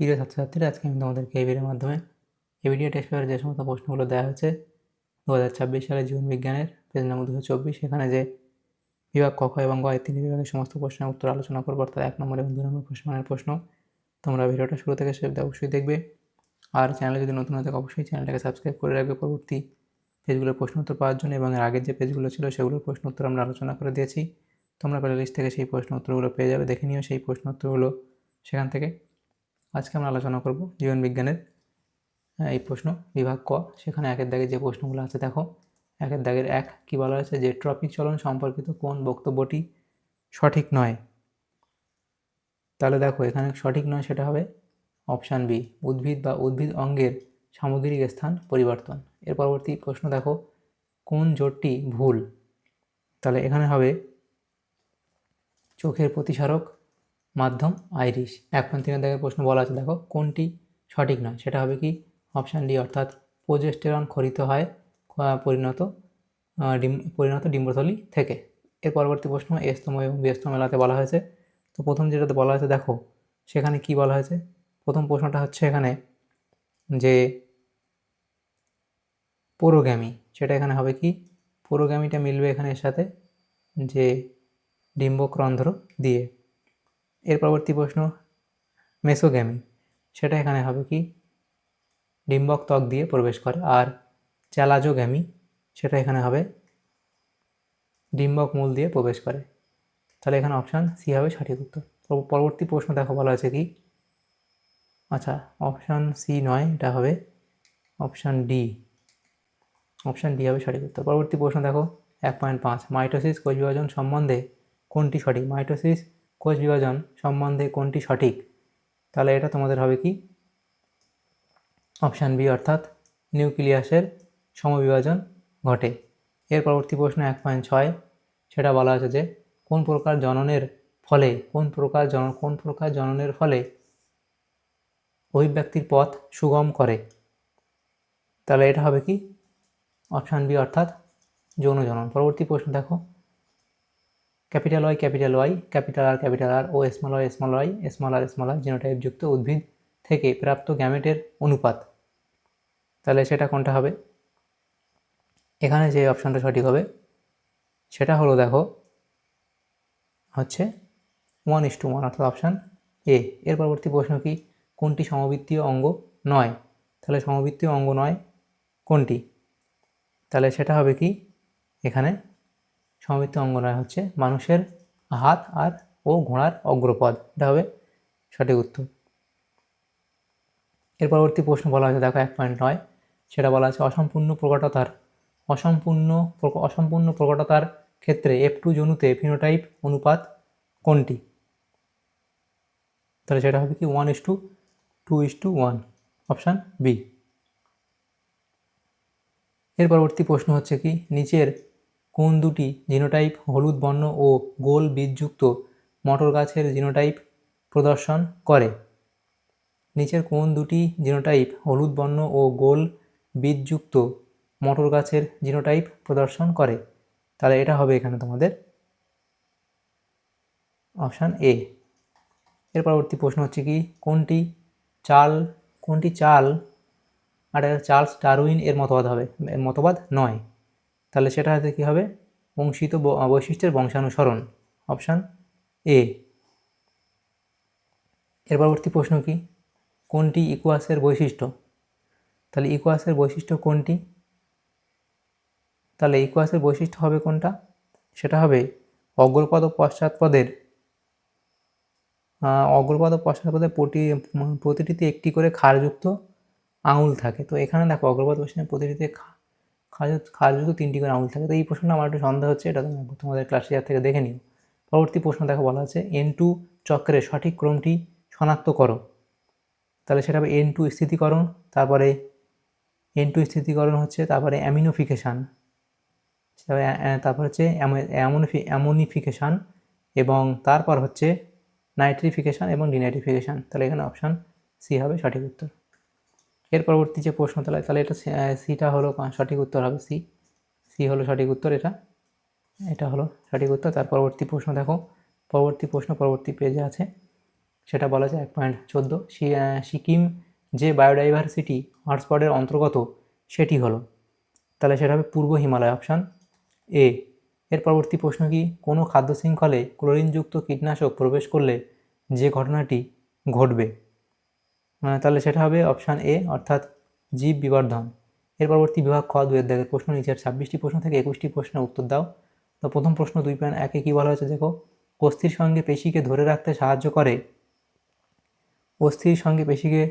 প্রিয় ছাত্রছাত্রীরা, আজকে আমি তোমাদেরকে এই ভিডিওর মাধ্যমে এবিডিও টেস্ট পেপারে যে সমস্ত প্রশ্নগুলো দেওয়া হয়েছে দু হাজার ছাব্বিশ সালে জীবন বিজ্ঞানের পেজ নম্বর দুশো চব্বিশ, সেখানে যে বিভাগ ক, খ এবং গ এই তিন বিভাগের সমস্ত প্রশ্নের উত্তর আলোচনা করব, অর্থাৎ এক নম্বর এবং দু নম্বর প্রশ্নের প্রশ্ন, তোমরা ভিডিওটা শুরু থেকে শেষ অবশ্যই দেখবে। আর চ্যানেলে যদি নতুন হয়ে থাকে, অবশ্যই চ্যানেলটাকে সাবস্ক্রাইব করে রাখবে। পরবর্তী পেজগুলোর প্রশ্ন উত্তর পাওয়ার জন্য এবং এর আগের যে পেজগুলো ছিল, সেগুলোর প্রশ্ন উত্তর আমরা আলোচনা করে দিয়েছি। তোমরা প্লে লিস্ট থেকে সেই প্রশ্ন উত্তরগুলো পেয়ে যাবে, দেখে নিও সেই প্রশ্ন উত্তরগুলো সেখান থেকে। আজকে আমরা আলোচনা করব জীবন বিজ্ঞানের আহ, এই প্রশ্ন বিভাগ ক। সেখানে একের দাগে যে প্রশ্নগুলো আছে দেখো। একের দাগের এক কী বলা হয়েছে? যে ট্রপিক চলন সম্পর্কিত কোন বক্তব্যটি সঠিক নয়? তাহলে দেখো এখানে সঠিক নয় সেটা হবে অপশান বি উদ্ভিদ বা উদ্ভিদ অঙ্গের সামগ্রিক স্থান পরিবর্তন। এর পরবর্তী প্রশ্ন দেখো কোন জোটটি ভুল? তাহলে এখানে হবে চোখের প্রতিসারক মাধ্যম, আইরিশ। পয়েন্ট তিনের দাগের প্রশ্ন বলা আছে, দেখো, কোনটি সঠিক নয়? সেটা হবে কি? অপশান ডি, অর্থাৎ প্রোজেস্টেরন খরিত হয় পরিণত ডিম, পরিণত ডিম্বথলি থেকে। এর পরবর্তী প্রশ্ন, এস্তম এবং ব্যস্তম মেলাতে বলা হয়েছে। তো প্রথম যেটাতে বলা হয়েছে, দেখো, সেখানে কি বলা হয়েছে? প্রথম প্রশ্নটা হচ্ছে এখানে যে পুরোগ্যামি সেটা এখানে হবে কি? পুরোগ্যামিটা মিলবে এখানে এর সাথে যে ডিম্বক্রন্ধ্র দিয়ে। এর পরবর্তী প্রশ্ন, মেসোগ্যামি, সেটা এখানে হবে কি? ডিম্বক ত্বক দিয়ে প্রবেশ করে। আর চ্যালাজোগ্যামি, সেটা এখানে হবে ডিম্বক মূল দিয়ে প্রবেশ করে। তাহলে এখানে অপশান সি হবে সঠিক উত্তর। পরবর্তী প্রশ্ন দেখো, বলা হয়েছে কি? আচ্ছা অপশান সি নয়, এটা হবে অপশান ডি অপশান ডি হবে সঠিক উত্তর। পরবর্তী প্রশ্ন দেখো, এক পয়েন্ট পাঁচ, মাইটোসিস কোষ বিভাজন সম্বন্ধে কোনটি সঠিক? মাইটোসিস কোষ বিভাজন সম্বন্ধে কোনটি সঠিক? তাহলে এটা তোমাদের হবে কি? অপশান বি অর্থাৎ নিউক্লিয়াসের সমবিভাজন ঘটে। এর পরবর্তী প্রশ্ন এক পয়েন্ট ছয়। সেটা বলা আছে যে কোন প্রকার জননের ফলে, কোন প্রকার জন, কোন প্রকার জননের ফলে অভিব্যক্তির পথ সুগম করে? তাহলে এটা হবে কি? অপশান বি অর্থাৎ যৌন জনন। পরবর্তী প্রশ্ন দেখো। Capital Y capital Y, capital R capital R, ও small Y small Y, small R small R জিনোটাইপযুক্ত উদ্ভিদ থেকে প্রাপ্ত গ্যামেটের অনুপাত। তাহলে সেটা কোনটা হবে? এখানে যে অপশানটা সঠিক হবে, সেটা হলো দেখো, হচ্ছে ওয়ান ইস টু ওয়ান অর্থাৎ অপশান এ এর পরবর্তী প্রশ্ন কি? কোনটি সমবৃত্তীয় অঙ্গ নয়? তাহলে সমবৃত্তীয় অঙ্গ নয় কোনটি? তাহলে সেটা হবে কি? এখানে সমবৃত্ত অঙ্গ নয় হচ্ছে মানুষের হাত আর ও ঘোড়ার অগ্রপদ। এটা হবে সঠিক উত্তর। এর পরবর্তী প্রশ্ন বলা হয়েছে, দেখো এক পয়েন্ট নয়, সেটা বলা আছে অসম্পূর্ণ প্রকটতার, অসম্পূর্ণ অসম্পূর্ণ প্রকটতার ক্ষেত্রে এফ টু জনুতে ফিনোটাইপ অনুপাত কোনটি? তাহলে সেটা হবে কি one is two two is two one option B এর পরবর্তী প্রশ্ন হচ্ছে কি, নিচের কোন দুটি জিনোটাইপ হলুদ বর্ণ ও গোল বীজযুক্ত মটর গাছের জিনোটাইপ প্রদর্শন করে? নিচের কোন দুটি জিনোটাইপ হলুদ বর্ণ ও গোল বীজযুক্ত মটর গাছের জিনোটাইপ প্রদর্শন করে? তাহলে এটা হবে এখানে তোমাদের। Option A. এর পরবর্তী প্রশ্ন হচ্ছে কি, কোনটি চাল কোনটি চাল, আর, চার্লস ডারউইন এর মতবাদ হবে মতবাদ নয়। তাহলে সেটা হয়তো কী হবে? বংশিত বৈশিষ্ট্যের বংশানুসরণ। অপশান এ এর পরবর্তী প্রশ্ন কি? কোনটি ইকুয়াসের বৈশিষ্ট্য? তাহলে ইকুয়াসের বৈশিষ্ট্য কোনটি? তাহলে ইকুয়াসের বৈশিষ্ট্য হবে কোনটা? সেটা হবে অগ্রপদ পশ্চাৎপদের অগ্রপদ পশ্চাৎপদের প্রতি, প্রতিটিতে একটি করে ক্ষারযুক্ত আঙুল থাকে। তো এখানে দেখো অগ্রপদ পশ্চাৎ প্রতিটিতে খা- খাজু- খাজুযুক্ত তিনটি করে আঙুল থাকে, তো এই প্রশ্নটা আমার একটু সন্দেহ হচ্ছে, এটা তোমাদের ক্লাস ইয়ার থেকে দেখে নিও। পরবর্তী প্রশ্ন দেখো বলা আছে এন টু চক্রের সঠিক ক্রমটি শনাক্ত করো তাহলে সেটা হবে এন টু স্থিতিকরণ, তারপরে এন টু স্থিতিকরণ হচ্ছে, তারপরে অ্যামিনোফিকেশান তারপরে হচ্ছে অ্যামোনিফি অ্যামোনিফিকেশান এবং তারপর হচ্ছে নাইট্রিফিকেশান এবং ডিনাইট্রিফিকেশান তাহলে এখানে অপশান সি হবে সঠিক উত্তর। এর পরবর্তী যে প্রশ্ন তাহলে তাহলে এটা সিটা হলো সঠিক উত্তর হবে সি। সি হলো সঠিক উত্তর এটা। এটা হলো সঠিক উত্তর। তার পরবর্তী প্রশ্ন দেখো। পরবর্তী প্রশ্ন, পরবর্তী পেজে আছে। সেটা বলা যায় এক পয়েন্ট চোদ্দ। সিকিম যে বায়োডাইভার্সিটি হটস্পটের অন্তর্গত, সেটি হলো। তাহলে সেটা হবে পূর্ব হিমালয় অপশান। এ, এর পরবর্তী প্রশ্ন কি? কোনো খাদ্য শৃঙ্খলে ক্লোরিনযুক্ত কীটনাশক প্রবেশ করলে যে ঘটনাটি ঘটবে? তাহলে সেটা হবে অপশান এ অর্থাৎ জীব বিবর্ধন। এর পরবর্তী বিভাগ খ দুয়ের দাগের প্রশ্ন নিচের ছাব্বিশটি প্রশ্ন থেকে একুশটি প্রশ্নের উত্তর দাও। তো প্রথম প্রশ্ন দুই পয়েন্ট একে কী বলা হয়েছে দেখো? অস্থির সঙ্গে পেশিকে ধরে রাখতে সাহায্য করে। অস্থির সঙ্গে পেশিকে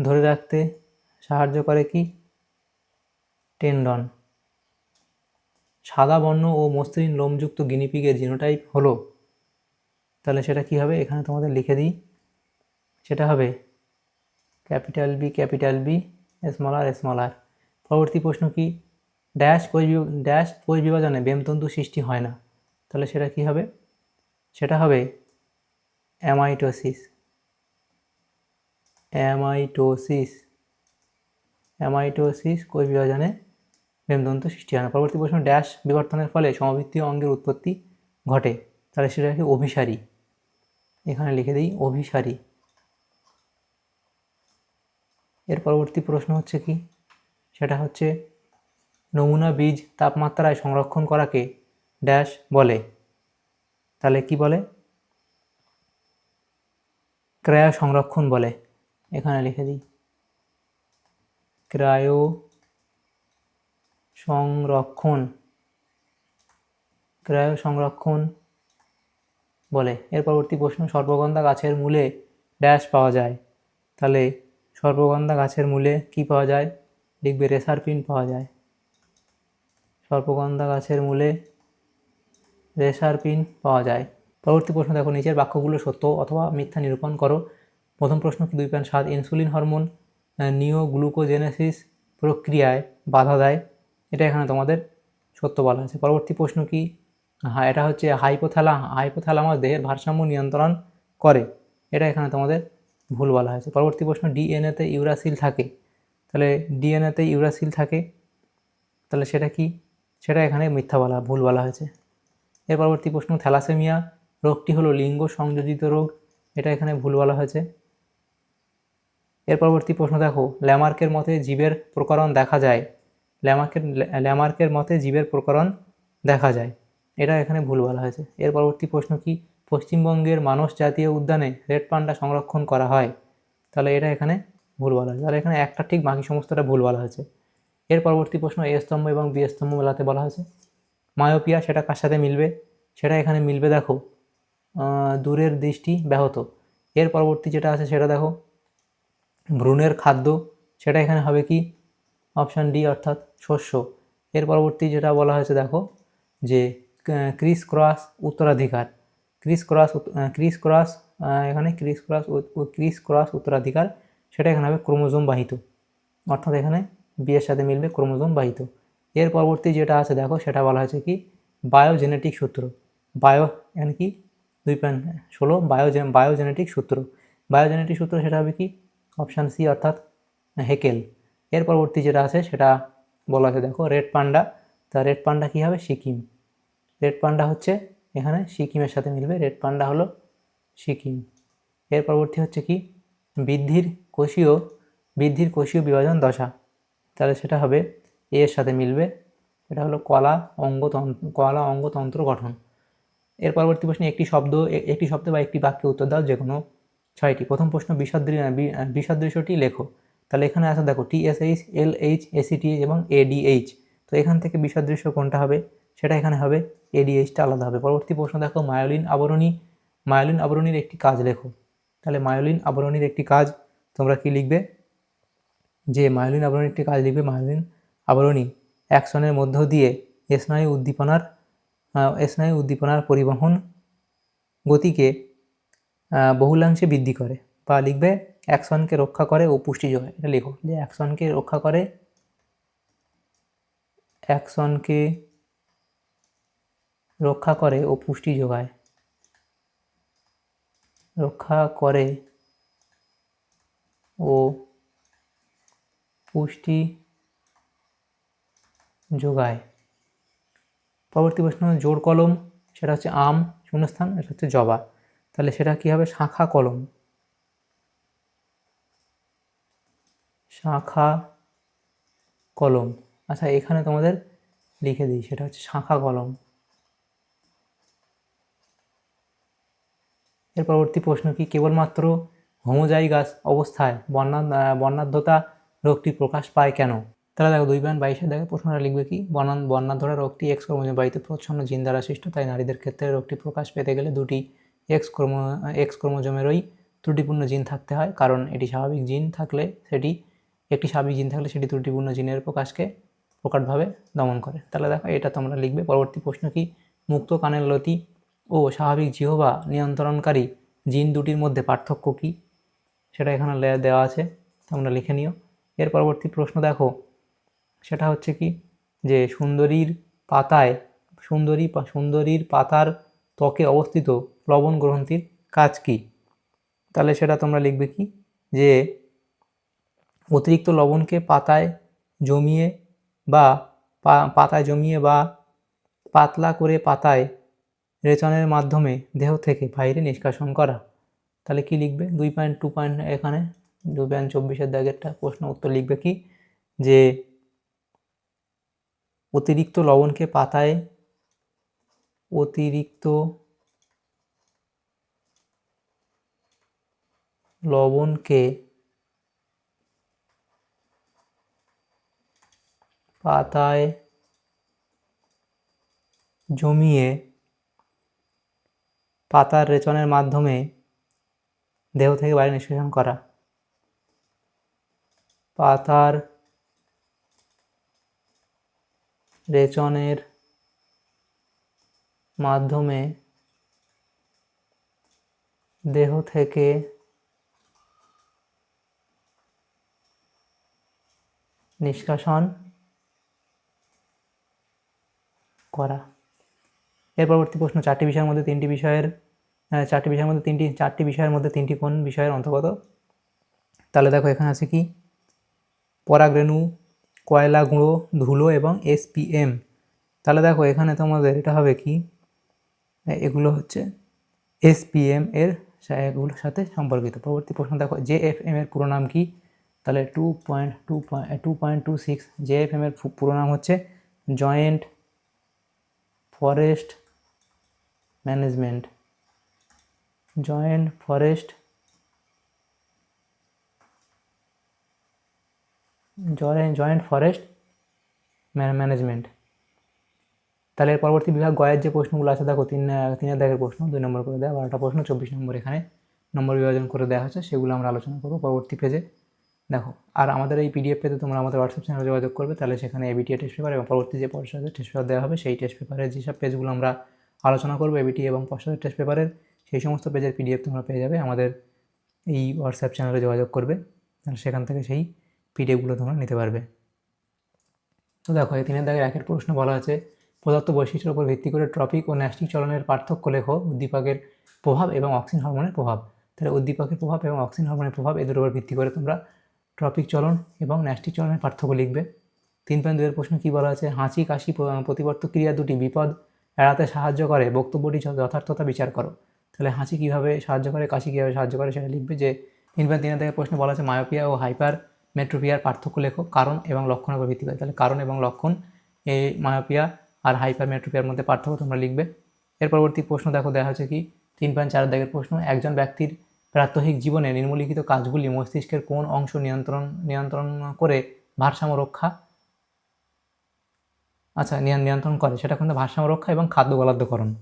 ধরে রাখতে সাহায্য করে কি? টেন্ডন। সাদা বর্ণ ও মসৃণ লোমযুক্ত গিনিপিগের জিনোটাইপ হলো। তাহলে সেটা কি হবে? এখানে তোমাদের লিখে দিই। সেটা হবে capital B capital B small R small R পরবর্তী প্রশ্ন কি? ড্যাশ কোষ ড্যাশ কোষ বিভাজনে বেমতন্তু সৃষ্টি হয় না। তাহলে সেটা কি হবে? সেটা হবে অ্যামাইটোসিস অ্যামাইটোসিস অ্যামাইটোসিস কোষ বিভাজনে মেরুদন্ত সৃষ্টি হয় না। পরবর্তী প্রশ্ন ড্যাশ বিবর্তনের ফলে সমবৃত্তীয় অঙ্গের উৎপত্তি ঘটে। তাহলে সেটাকে অভিসারী। এখানে লিখে দিই, অভিসারী। এর পরবর্তী প্রশ্ন হচ্ছে কি? সেটা হচ্ছে, নমুনা বীজ তাপমাত্রায় সংরক্ষণ করাকে ড্যাশ বলে। তাহলে কি বলে? ক্রায় সংরক্ষণ বলে। এখানে লিখে দিই। ক্রায়ো সংরক্ষণ। ক্রায় সংরক্ষণ বলে। এর পরবর্তী প্রশ্ন, সর্বগন্ধা গাছের মূলে ড্যাশ পাওয়া যায়। তাহলে সর্পগন্ধা গাছের মূলে কি পাওয়া যায়? লিখবে রেসার পিন পাওয়া যায়। সর্পগন্ধা গাছের মূলে রেসার পিন পাওয়া যায়। পরবর্তী প্রশ্ন দেখো, নিচের বাক্যগুলো সত্য অথবা মিথ্যা নিরূপণ করো। প্রথম প্রশ্ন, কি দুই পয়েন্ট সাত ইনসুলিন হরমোন নিও গ্লুকোজেনেসিস প্রক্রিয়ায় বাধা দেয়? এটা এখানে তোমাদের সত্য বলা আছে পরবর্তী প্রশ্ন কি? হ্যাঁ এটা হচ্ছে হাইপোথ্যালা হাইপোথ্যালামাস দেহের ভারসাম্য নিয়ন্ত্রণ করে। এটা এখানে তোমাদের ভুল বলা হয়েছে। পরবর্তী প্রশ্ন, ডিএনএতে ইউরাসিল থাকে। তাহলে ডিএনএতে ইউরাসিল থাকে, তাহলে সেটা কি? সেটা এখানে মিথ্যা বলা, ভুল বলা হয়েছে। এর পরবর্তী প্রশ্ন, থ্যালাসেমিয়া রোগটি হলো লিঙ্গ সংযোজিত রোগ, এটা এখানে ভুল বলা হয়েছে। এর পরবর্তী প্রশ্ন, দেখো, ল্যামার্কের মতে জীবের প্রকরণ দেখা যায়। ল্যামার্কের ল্যামার্কের মতে জীবের প্রকরণ দেখা যায়। এটা এখানে ভুল বলা হয়েছে। এর পরবর্তী প্রশ্ন কি? পশ্চিমবঙ্গের মানস জাতীয় উদ্যানে রেড পান্ডা সংরক্ষণ করা হয়। তাহলে এটা এখানে ভুল বলা হয়েছে। তাহলে এখানে একটা ঠিক বাকি সমস্তটা ভুল বলা হয়েছে। এর পরবর্তী প্রশ্ন, এ স্তম্ভ এবং বি স্তম্ভ মেলাতে বলা হয়েছে। মায়োপিয়া সেটা কার সাথে মিলবে? সেটা এখানে মিলবে, দেখো দূরের দৃষ্টি ব্যাহত। এর পরবর্তী যেটা আছে সেটা দেখো, ভ্রূণের খাদ্য। সেটা এখানে হবে কি? অপশান ডি অর্থাৎ শস্য। এর পরবর্তী যেটা বলা হয়েছে, দেখো, যে ক্রিস ক্রস উত্তরাধিকার। ক্রিস ক্রস ক্রিস ক্রস এখানে ক্রিস ক্রস ক্রিস ক্রস উত্তরাধিকার, সেটা এখানে হবে ক্রোমোজোম বাহিত। অর্থাৎ এখানে বিয়ের সাথে মিলবে ক্রোমোজোম বাহিত। এর পরবর্তী যেটা আছে, দেখো, সেটা বলা হয়েছে কি? বায়োজেনেটিক সূত্র। বায়ো এখানে কি? দুই পয়েন্ট ষোলো বায়োজেন বায়োজেনেটিক সূত্র। বায়োজেনেটিক সূত্র সেটা হবে কি? অপশান সি অর্থাৎ হেকেল। এর পরবর্তী যেটা আছে, সেটা বলা আছে দেখো রেড পান্ডা তা রেড পান্ডা কী হবে? সিকিম। রেড পান্ডা হচ্ছে এখানে সিকিমের সাথে মিলবে। রেড পান্ডা হলো সিকিম। এর পরবর্তী হচ্ছে কি? বৃদ্ধির কোষীয় বৃদ্ধির কোষীয় বিভাজন দশা। তাহলে সেটা হবে এ এর সাথে মিলবে। এটা হলো কলা অঙ্গতন্ত্র কলা অঙ্গতন্ত্র গঠন। এর পরবর্তী প্রশ্নে একটি শব্দ একটি শব্দ বা একটি বাক্যে উত্তর দাও যে কোনো ছয়টি। প্রথম প্রশ্ন বিষদৃ বিষদৃশ্যটি লেখো। তাহলে এখানে আছে দেখো টিএসএইচ এল এইচ এসিটিএইচ এবং এডিএইচ তো এখান থেকে বিষদৃশ্য কোনটা হবে? সেটা এখানে হবে এডিএইচটা আলাদা হবে। পরবর্তী প্রশ্ন দেখো মায়োলিন আবরণী মায়োলিন আবরণীর একটি কাজ লেখো। তাহলে মায়োলিন আবরণীর একটি কাজ তোমরা কি লিখবে? যে মায়োলিন আবরণীর একটি কাজ লিখবে মায়োলিন আবরণী অ্যাকশনের মধ্য দিয়ে স্নায়ু উদ্দীপনার স্নায়ু উদ্দীপনার পরিবহন গতিকে বহুলাংশে বৃদ্ধি করে। বা লিখবে, অ্যাকশনকে রক্ষা করে ও পুষ্টি যোগায়। এটা লেখো। যে অ্যাকশনকে রক্ষা করে, অ্যাকশনকে রক্ষা করে ও পুষ্টি যোগায়। রক্ষা করে ও পুষ্টি যোগায়। পরবর্তী প্রশ্ন জোর কলম, সেটা হচ্ছে আম, শূন্যস্থান, এটা হচ্ছে জবা। তাহলে সেটা কী হবে? শাখা কলম। শাখা কলম। আচ্ছা এখানে তোমাদের লিখে দিই, সেটা হচ্ছে শাখা কলম। এর পরবর্তী প্রশ্ন কি? কেবলমাত্র হোমোজাইগাস অবস্থায় বর্ণা বর্ণাঢ্যতা রোগটি প্রকাশ পায় কেন? তাহলে দেখো, দুই পয়েন্ট বাইশে দেখো, প্রশ্নটা লিখবে কি? বর্ণা বর্ণাঢ্যতা রোগটি এক্স ক্রোমোজোম বাড়িতে প্রচ্ছন্ন জিন দ্বারা সৃষ্ট, তাই নারীদের ক্ষেত্রে রোগটি প্রকাশ পেতে গেলে দুটি এক্স ক্রোমো এক্স ক্রোমোজোমেরই ত্রুটিপূর্ণ জিন থাকতে হয়, কারণ এটি স্বাভাবিক জিন থাকলে সেটি, একটি স্বাভাবিক জিন থাকলে সেটি ত্রুটিপূর্ণ জিনের প্রকাশকে প্রকটভাবে দমন করে। তাহলে দেখো, এটা তোমরা লিখবে। পরবর্তী প্রশ্ন কি? মুক্ত কানের লতি ও স্বাভাবিক জিহবা নিয়ন্ত্রণকারী জিন দুটির মধ্যে পার্থক্য কী? সেটা এখানে দেওয়া আছে, তোমরা লিখে নিও। এর পরবর্তী প্রশ্ন দেখো। সেটা হচ্ছে কি? যে সুন্দরীর পাতায়, সুন্দরী সুন্দরীর পাতার ত্বকে অবস্থিত লবণ গ্রন্থির কাজ কি? তাহলে সেটা তোমরা লিখবে কি? যে অতিরিক্ত লবণকে পাতায় জমিয়ে বা পাতায় জমিয়ে বা পাতলা করে পাতায় রেচনের মাধ্যমে দেহ থেকে বাইরে নিষ্কাশন করা। তাহলে কি লিখবে? দুই পয়েন্ট টু পয়েন্ট এখানে দুই পয়েন্ট চব্বিশের দাগেরটা প্রশ্ন উত্তর লিখবে কি? যে অতিরিক্ত লবণকে পাতায় অতিরিক্ত লবণকে পাতায় জমিয়ে পাতার রেচনের মাধ্যমে দেহ থেকে বাইরে নিষ্কাশন করা। পাতার রেচনের মাধ্যমে দেহ থেকে নিষ্কাশন করা। এর পরবর্তী প্রশ্ন, চারটি বিষয়ের মধ্যে তিনটি বিষয়ের চারটি বিষয়ের মধ্যে তিনটি, চারটি বিষয়ের মধ্যে তিনটি কোন বিষয়ের অন্তর্গত? তাহলে দেখো এখানে আছে কি? পরাগরেণু, কয়লা গুঁড়ো, ধুলো এবং এসপিএম তাহলে দেখো এখানে তোমাদের এটা হবে কি? এগুলো হচ্ছে এসপিএম এর এগুলোর সাথে সম্পর্কিত। পরবর্তী প্রশ্ন দেখো জে এফ এম এর পুরো নাম কি? তাহলে two point two point two point two six J F M এর পুরো নাম হচ্ছে joint forest management joint forest joint forest management. তাহলে পরবর্তী বিভাগ গয়ের যে প্রশ্নগুলো আছে, দেখো তিন তিনের দাগের প্রশ্ন, দুই নম্বর করে দেওয়া, বারোটা প্রশ্ন, চব্বিশ নম্বর এখানে নম্বর বিভাজন করে দেওয়া হচ্ছে সেগুলো আমরা আলোচনা করব পরবর্তী পেজে দেখো, আর আমাদের এই পিডিএফ পেতে তোমরা আমাদের হোয়াটসঅ্যাপ চ্যানেলে যোগাযোগ করবে, তাহলে সেখানে এবিটিএ টেস্ট পেপার এবং পরবর্তী যে পর্ষদের টেস্ট পেপার দেওয়া হবে, সেই টেস্ট পেপারের যেসব পেজগুলো আমরা আলোচনা করব এবিটি এবং পর্ষদের টেস্ট পেপারের সেই সমস্ত পেজের পিডিএফ তোমরা পেয়ে যাবে। আমাদের এই হোয়াটসঅ্যাপ চ্যানেলে যোগাযোগ করবে। তাহলে সেখান থেকে সেই পিডিএফগুলো তোমরা নিতে পারবে। তো দেখো, এই তিনের দাগের একের প্রশ্ন বলা আছে, পদার্থ বৈশিষ্ট্যের উপর ভিত্তি করে ট্রপিক ও ন্যাস্টিক চলনের পার্থক্য লেখো, উদ্দীপকের প্রভাব এবং অক্সিজেন হরমোনের প্রভাব। তাহলে উদ্দীপকের প্রভাব এবং অক্সিজেন হরমোনের প্রভাব, এদের উপর ভিত্তি করে তোমরা ট্রপিক চলন এবং ন্যাস্টিক চলনের পার্থক্য লিখবে। তিন পয়েন্ট দুয়ের প্রশ্ন কী বলা আছে, হাঁচি, কাশি প্রতিবর্ত ক্রিয়া দুটি বিপদ এড়াতে সাহায্য করে, বক্তব্যটি যথার্থতা বিচার করো। তাহলে হাঁচি কীভাবে সাহায্য করে, কাশি কীভাবে সাহায্য করে সেটা লিখবে যে তিন পয়েন্ট তিনের থেকে প্রশ্ন বলা আছে মায়োপিয়া ও হাইপার মেট্রোপিয়ার পার্থক্য লেখো কারণ এবং লক্ষণের উপর ভিত্তি করে। তাহলে কারণ এবং লক্ষণ এই মায়োপিয়া আর হাইপার মেট্রোপিয়ার মধ্যে পার্থক্য তোমরা লিখবে। এর পরবর্তী প্রশ্ন দেখো, দেখা হচ্ছে কি, তিন পয়েন্ট চার দাগের প্রশ্ন, একজন ব্যক্তির প্রাত্যহিক জীবনে নিম্নলিখিত কাজগুলি মস্তিষ্কের কোন অংশ নিয়ন্ত্রণ নিয়ন্ত্রণ করে ভারসাম্য রক্ষা? আচ্ছা নিয়ন- নিয়ন্ত্রণ করে, সেটা কিন্তু ভারসাম্য রক্ষা এবং খাদ্য গলাদ্যকরণ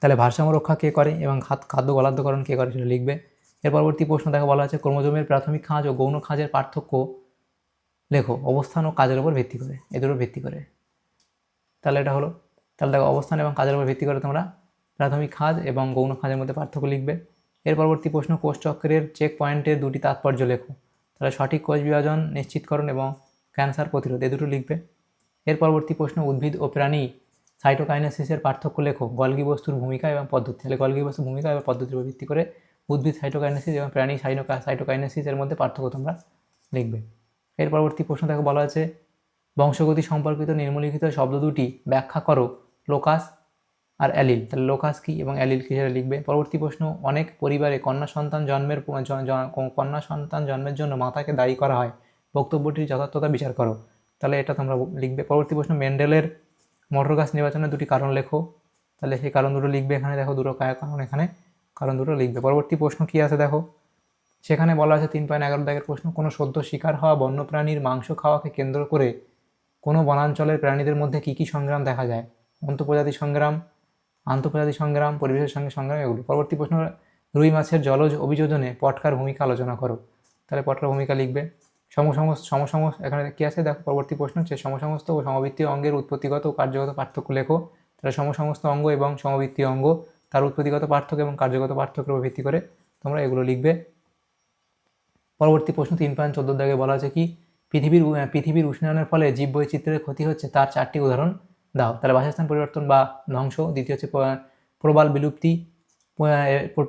তাহলে ভারসাম্য রক্ষা কে করে এবং খাদ- খাদ্য গলাদ্যকরণ কে করে সেটা লিখবে। এর পরবর্তী প্রশ্ন দেখা বলা আছে ক্রোমোজোমের প্রাথমিক খাঁজ ও গৌণ খাঁজের পার্থক্য লেখো, অবস্থান ও কাজের উপর ভিত্তি করে, এদের উপর ভিত্তি করে। তাহলে এটা হলো, তাহলে দেখো অবস্থান এবং কাজের উপর ভিত্তি করে তোমরা প্রাথমিক খাঁজ এবং গৌণ খাঁজের মধ্যে পার্থক্য লিখবে। এর পরবর্তী প্রশ্ন, কোষ চক্রের চেক পয়েন্টের দুটি তাৎপর্য লেখো। তাহলে সঠিক কোষ বিভাজন, নিশ্চিতকরণ এবং ক্যান্সার প্রতিরোধ, এ দুটো লিখবে। এর পরবর্তী প্রশ্ন, উদ্ভিদ ও প্রাণী সাইটোকাইনেসিসের পার্থক্য লেখো গলগি বস্তুর ভূমিকা এবং পদ্ধতি। তাহলে গলগি বস্তুর ভূমিকা এবং পদ্ধতির উপর ভিত্তি করে উদ্ভিদ সাইটোকাইনেসিস এবং প্রাণী সাইটোকাইনেসিসের মধ্যে পার্থক্য তোমরা লিখবে। এর পরবর্তী প্রশ্ন দেখো, বলা আছে, বংশগতি সম্পর্কিত নিম্নলিখিত শব্দ দুটি ব্যাখ্যা করো, লোকাস আর অ্যালিল। তাহলে লোকাস কী এবং অ্যালিল কী সেটা লিখবে? পরবর্তী প্রশ্ন, অনেক পরিবারে কন্যা সন্তান জন্মের কন্যা সন্তান জন্মের জন্য মাতাকে দায়ী করা হয়। বক্তব্যটির যথার্থতা বিচার করো। তাহলে এটা তোমরা লিখবে। পরবর্তী প্রশ্ন, মেন্ডেলের মটর গাছ নির্বাচনের দুটি কারণ লেখো। তাহলে সেই কারণ দুটো লিখবে এখানে। দেখো দুটো কারণ এখানে কারণ দুটো লিখবে। পরবর্তী প্রশ্ন কী আছে দেখো? সেখানে বলা আছে তিন পয়েন্ট এগারো দাগের প্রশ্ন, কোনো সদ্য শিকার হওয়া বন্যপ্রাণীর মাংস খাওয়াকে কেন্দ্র করে কোনো বনাঞ্চলের প্রাণীদের মধ্যে কী কী সংগ্রাম দেখা যায়? অন্তঃপ্রজাতি সংগ্রাম, আন্তঃপ্রজাতি সংগ্রাম, পরিবেশের সঙ্গে সংগ্রাম, এগুলো। পরবর্তী প্রশ্ন, রুই মাছের জলজ অভিযোজনে পটকার ভূমিকা আলোচনা করো। তাহলে পটকার ভূমিকা লিখবে। সমসমস্ত সমসম এখানে কী আছে? দেখো, পরবর্তী প্রশ্ন হচ্ছে সমসমস্ত ও সমবৃত্তীয় অঙ্গের উৎপত্তিগত ও কার্যগত পার্থক্য লেখো। তাহলে সমসমস্ত অঙ্গ এবং সমবৃত্তীয় অঙ্গ, তার উৎপত্তিগত পার্থক্য এবং কার্যগত পার্থক্যের উপর ভিত্তি করে তোমরা এগুলো লিখবে। পরবর্তী প্রশ্ন তিন পয়েন্ট চোদ্দোর দাগে বলা আছে কি, পৃথিবীর পৃথিবীর উষ্ণায়নের ফলে জীব বৈচিত্র্যের ক্ষতি হচ্ছে তার চারটি উদাহরণ। দাও, তাহলে বাসস্থান পরিবর্তন বা ধ্বংস। দ্বিতীয় হচ্ছে প্রবাল বিলুপ্তি।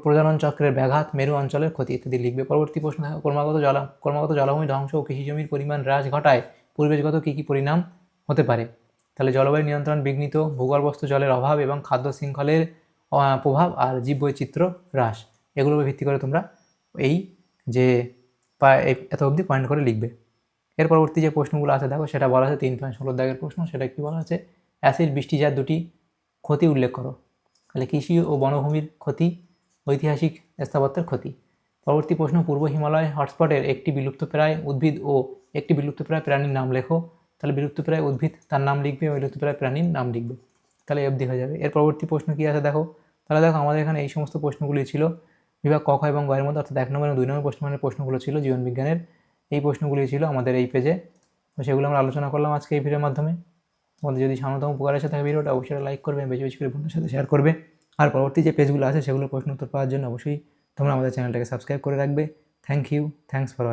প্রজনন চক্রের ব্যাঘাত মেরু অঞ্চলের ক্ষতি ইত্যাদি লিখবে। পরবর্তী প্রশ্ন, ক্রমাগত জলা, ক্রমাগত জলাভূমি ধ্বংস ও কৃষিজমির পরিমাণ হ্রাস ঘটায় পরিবেশগত কী কী পরিণাম হতে পারে? তাহলে জলবায়ু নিয়ন্ত্রণ, বিঘ্নিত, ভূগর্ভস্থ জলের অভাব এবং খাদ্য শৃঙ্খলের প্রভাব আর জীববৈচিত্র্য হ্রাস। এগুলোর ভিত্তি করে তোমরা এই যে এত অবধি পয়েন্ট করে লিখবে। এর পরবর্তী যে প্রশ্নগুলো আছে, দেখো সেটা বলা আছে তিন পয়েন্ট ষোলো দাগের প্রশ্ন, সেটা কি বলা আছে? অ্যাসিড, বৃষ্টিজাত দুটি ক্ষতি উল্লেখ করো। তাহলে কৃষি ও বনভূমির ক্ষতি, ঐতিহাসিক স্থাপত্যের ক্ষতি। পরবর্তী প্রশ্ন, পূর্ব হিমালয় হটস্পটের একটি বিলুপ্তপ্রায় উদ্ভিদ ও একটি বিলুপ্তপ্রায় প্রাণীর নাম লেখো। তাহলে বিলুপ্তপ্রায় উদ্ভিদ তার নাম লিখবে এবং বিলুপ্তপ্রায় প্রাণীর নাম লিখবে। তাহলে অবধি হয়ে যাবে। এর পরবর্তী প্রশ্ন কী আছে দেখো? তাহলে দেখো আমাদের এখানে এই সমস্ত প্রশ্নগুলি ছিল। বিভাগ ক, খ এবং গয়ের মধ্যে, অর্থাৎ এক নম্বর এবং দুই নম্বর প্রশ্নমানের প্রশ্নগুলো ছিল জীবন বিজ্ঞানের। এই প্রশ্নগুলি ছিল আমাদের এই পেজে তো সেগুলো আমরা আলোচনা করলাম আজকে এই ভিডিওর মাধ্যমে। তোমাদের যদি সামান্যতম উপকার সাথে ভিডিওটা, অবশ্যই লাইক করবে, বেশি বেশি করে বন্ধুর সাথে শেয়ার করবে। আর পরবর্তী যে পেজগুলো আছে সেগুলো প্রশ্ন উত্তর পাওয়ার জন্য অবশ্যই তোমরা আমাদের চ্যানেলটাকে সাবস্ক্রাইব করে রাখবে। Thank you thanks for